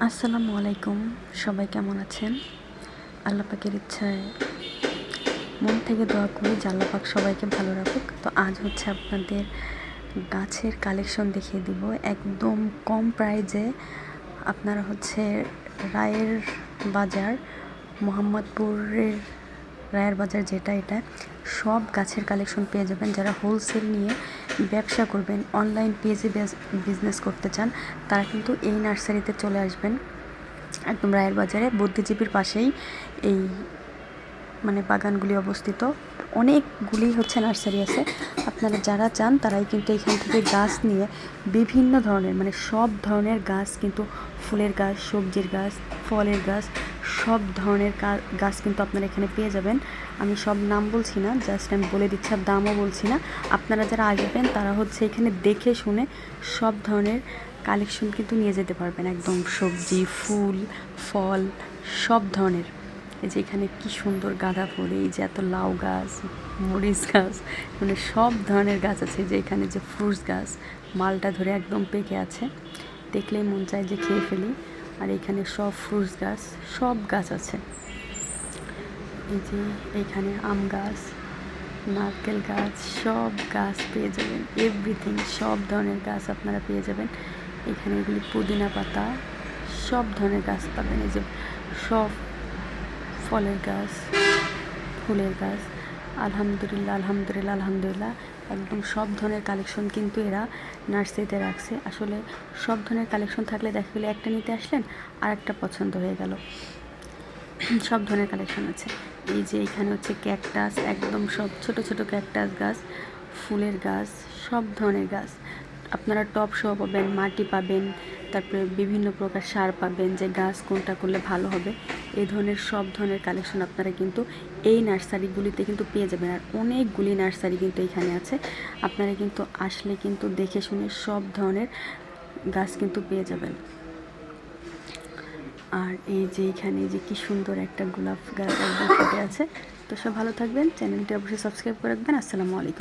আসসালামু আলাইকুম। সবাই কেমন আছেন? আল্লাহ পাকের ইচ্ছায় মন থেকে দোয়া করি যে আল্লাহ পাক সবাইকে ভালো রাখুক। তো আজ হচ্ছে আপনাদের গাছের কালেকশন দেখিয়ে দিব। একদম কম প্রাইজে আপনারা হচ্ছে রায়ের বাজার মোহাম্মদপুরের রায়ের বাজার যেটা, এটা সব গাছের কালেকশন পেয়ে যাবেন। যারা হোলসেল নিয়ে ব্যবসা করবেন অনলাইন পেজে বিজনেস করতে চান, তারা কিন্তু এই নার্সারিতে চলে আসবেন। একদম রায়ের বাজারে, বুদ্ধিজীবীর পাশেই এই মানে বাগানগুলি অবস্থিত। অনেকগুলি হচ্ছে নার্সারি আছে। আপনারা যারা চান তারাই কিন্তু এখান থেকে গাছ নিয়ে বিভিন্ন ধরনের মানে সব ধরনের গাছ কিন্তু ফুলের গাছ, সবজির গাছ, ফলের গাছ, সব ধরনের গাছ কিন্তু আপনারা এখানে পেয়ে যাবেন। আমি সব নাম বলছি না, জাস্ট আমি বলে দিচ্ছি আর দামও বলছি না। আপনারা যারা আসবেন তারা হচ্ছে এখানে দেখে শুনে সব ধরনের কালেকশন কিন্তু নিয়ে যেতে পারবেন। একদম সবজি, ফুল, ফল, সব ধরনের। এই যে এখানে কী সুন্দর গাঁদা ফুল, এই যে এত লাউ গাছ, মরিচ গাছ মানে সব ধরনের গাছ আছে যে এখানে যে ফ্রুটস গাছ, মালটা ধরে একদম পেকে আছে। দেখলেই মন চায় যে খেয়ে ফেলি। আর এখানে সব ফ্রুটস গাছ, সব গাছ আছে। এই যে এখানে আম গাছ, নারকেল গাছ, সব গাছ পেয়ে যাবেন। এভরিথিং সব ধরনের গাছ আপনারা পেয়ে যাবেন। এখানে এগুলি পুদিনা পাতা, সব ধরনের গাছ পাবেন। এই যে সব ফলের গাছ, ফুলের গাছ। আলহামদুলিল্লাহ আলহামদুলিল্লাহ আলহামদুলিল্লাহ। একদম সব ধরনের কালেকশন কিন্তু এরা নার্সারিতে রাখছে। আসলে সব ধরনের কালেকশন থাকলে দেখা গেলে একটা নিতে আসলেন আর একটা পছন্দ হয়ে গেল। সব ধরনের কালেকশন আছে। এই যে এখানে হচ্ছে ক্যাকটাস একদম সব ছোট ছোট ক্যাকটাস গাছ, ফুলের গাছ, সব ধরনের গাছ। আপনারা টপ সহ পাবেন, মাটি পাবেন, তারপরে বিভিন্ন প্রকার সার পাবেন যে গাছ কোনটা করলে ভালো হবে। এই ধরনের সব ধরনের কালেকশন আপনারা কিন্তু এই নার্সারিগুলিতে কিন্তু পেয়ে যাবেন। আর অনেকগুলি নার্সারি কিন্তু এখানে আছে। আপনারা কিন্তু আসলে কিন্তু দেখে শুনে সব ধরনের গাছ কিন্তু পেয়ে যাবেন। আর এই যে এখানে যে কি সুন্দর একটা গোলাপ গাছ আছে, তো সব ভালো থাকবেন। চ্যানেলটি অবশ্যই সাবস্ক্রাইব করে রাখবেন। আসসালামু আলাইকুম।